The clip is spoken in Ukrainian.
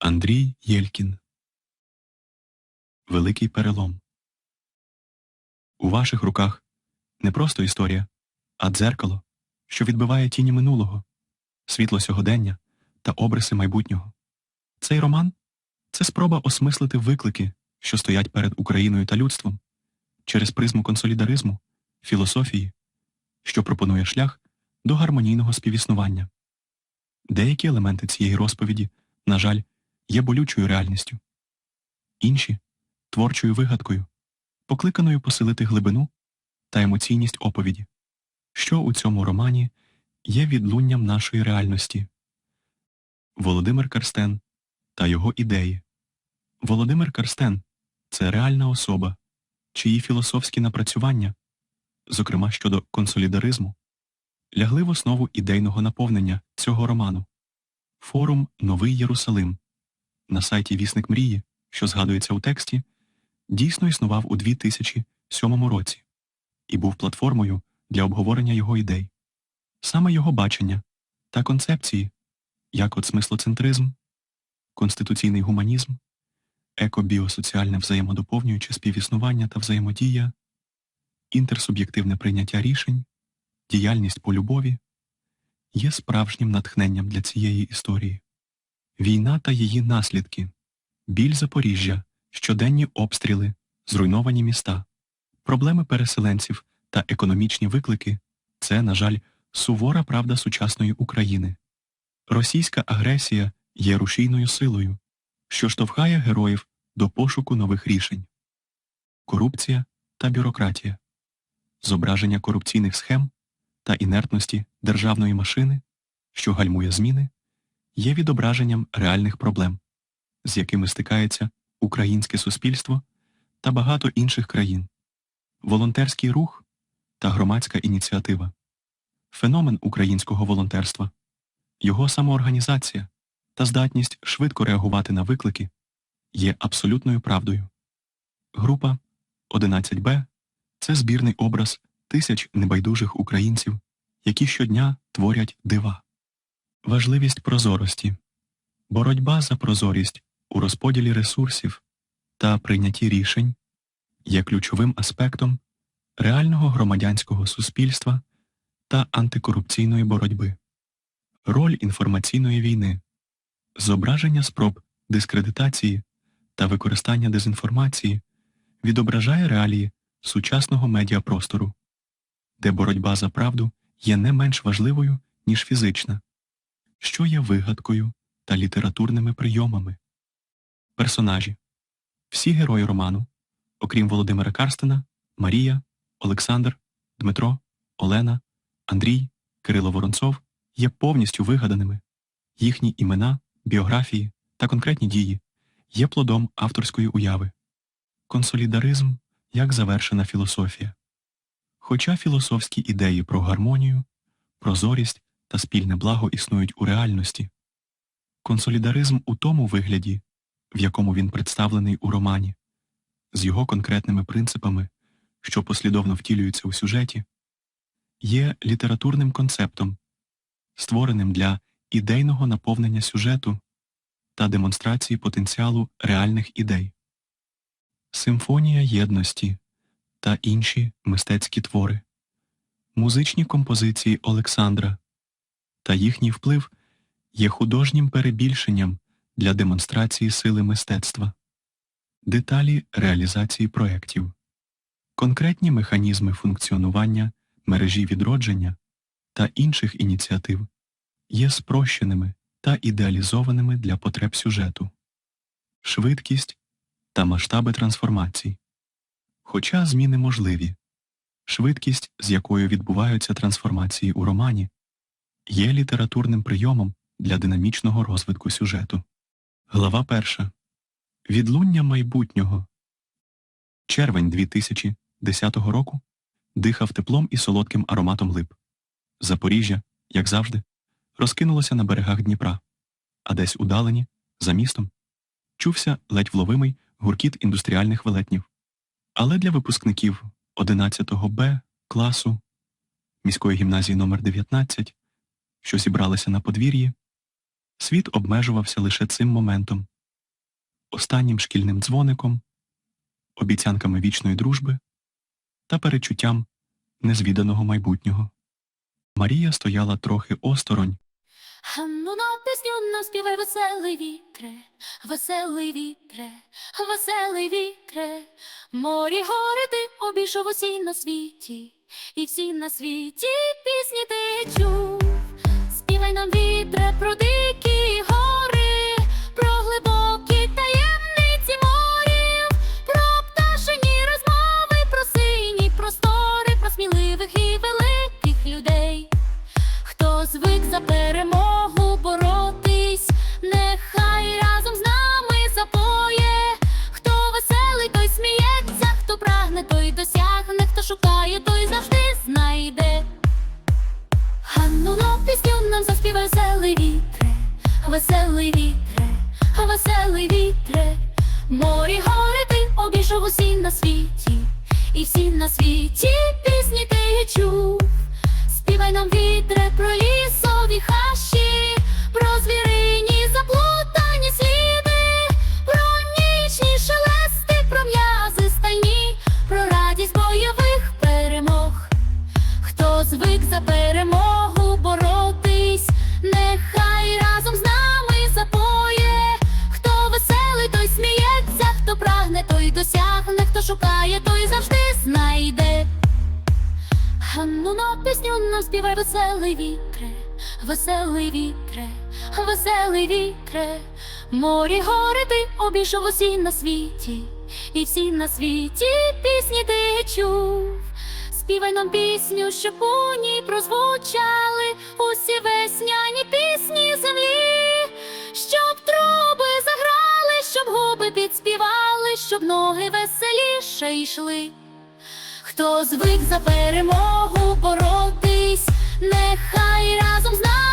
Андрій Єлькін Великий перелом У ваших руках не просто історія, а дзеркало, що відбиває тіні минулого, світло сьогодення та обриси майбутнього. Цей роман це спроба осмислити виклики, що стоять перед Україною та людством, через призму консолідаризму, філософії, що пропонує шлях до гармонійного співіснування. Деякі елементи цієї розповіді, на жаль, є болючою реальністю, інші творчою вигадкою, покликаною посилити глибину та емоційність оповіді, що у цьому романі є відлунням нашої реальності. Володимир Карстен та його ідеї. Володимир Карстен це реальна особа, чиї філософські напрацювання, зокрема щодо консолідаризму, лягли в основу ідейного наповнення цього роману. Форум Новий Єрусалим на сайті Вісник Мрії, що згадується у тексті, дійсно існував у 2007 році і був платформою для обговорення його ідей. Саме його бачення та концепції, як от смислоцентризм, конституційний гуманізм, еко-біосоціальне взаємодоповнююче співіснування та взаємодія, інтерсуб'єктивне прийняття рішень, діяльність по любові є справжнім натхненням для цієї історії. Війна та її наслідки, біль Запоріжжя, щоденні обстріли, зруйновані міста, проблеми переселенців та економічні виклики. Це, на жаль, сувора правда сучасної України. Російська агресія є рушійною силою, що штовхає героїв до пошуку нових рішень. Корупція та бюрократія, зображення корупційних схем та інертності державної машини, що гальмує зміни, є відображенням реальних проблем, з якими стикається українське суспільство та багато інших країн, волонтерський рух та громадська ініціатива, феномен українського волонтерства, його самоорганізація та здатність швидко реагувати на виклики є абсолютною правдою. Група 11Б це збірний образ тисяч небайдужих українців, які щодня творять дива. Важливість прозорості, боротьба за прозорість у розподілі ресурсів та прийнятті рішень є ключовим аспектом реального громадянського суспільства та антикорупційної боротьби. Роль інформаційної війни, зображення спроб дискредитації та використання дезінформації відображає реалії сучасного медіапростору, де боротьба за правду є не менш важливою, ніж фізична, що є вигадкою та літературними прийомами. Персонажі всі герої роману, окрім Володимира Карстена, Марія, Олександр, Дмитро, Олена, Андрій, Кирило Воронцов є повністю вигаданими. Їхні імена, біографії та конкретні дії є плодом авторської уяви. Консолідаризм як завершена філософія. Хоча філософські ідеї про гармонію, прозорість та спільне благо існують у реальності, консолідаризм у тому вигляді, в якому він представлений у романі, з його конкретними принципами, що послідовно втілюються у сюжеті, є літературним концептом, створеним для ідейного наповнення сюжету та демонстрації потенціалу реальних ідей. Симфонія єдності та інші мистецькі твори, музичні композиції Олександра та їхній вплив є художнім перебільшенням для демонстрації сили мистецтва, деталі реалізації проєктів, конкретні механізми функціонування мережі відродження та інших ініціатив є спрощеними та ідеалізованими для потреб сюжету, швидкість та масштаби трансформацій. Хоча зміни можливі, швидкість, з якою відбуваються трансформації у романі, є літературним прийомом для динамічного розвитку сюжету. Глава 1. Відлуння майбутнього. Червень 2010 року дихав теплом і солодким ароматом лип. Запоріжжя, як завжди, розкинулося на берегах Дніпра, а десь удалені, за містом, чувся ледь вловимий гуркіт індустріальних велетнів. Але для випускників 11 Б класу міської гімназії номер 19 що зібралися на подвір'ї, світ обмежувався лише цим моментом. останнім шкільним дзвоником, обіцянками вічної дружби та перечуттям незвіданого майбутнього. Марія стояла трохи осторонь, Ну на пісню нам співай веселий вітре, веселий вітре, веселий вітре, морі гори ти обійшов усі на світі, і всі на світі пісні звик за перемогу боротись, нехай разом з нами запоє. Хто веселий, той сміється, хто прагне, той досягне, хто шукає, той завжди знайде. Ганну пісню нам заспівай веселий вітре, веселий вітре, веселий вітре, морі гори ти обійшов усі на світі, і всі на світі пісні ти чув. Співай нам вітре про лісові хащі, пісню нам співай веселий вітре, веселий вітре, веселий вітре, морі гори ти обійшов усі на світі, і всі на світі пісні ти чув. Співай нам пісню, щоб у ній прозвучали усі весняні пісні землі, щоб труби заграли, щоб губи підспівали, щоб ноги веселіше йшли. Хто звик за перемогу боротись, нехай разом з нами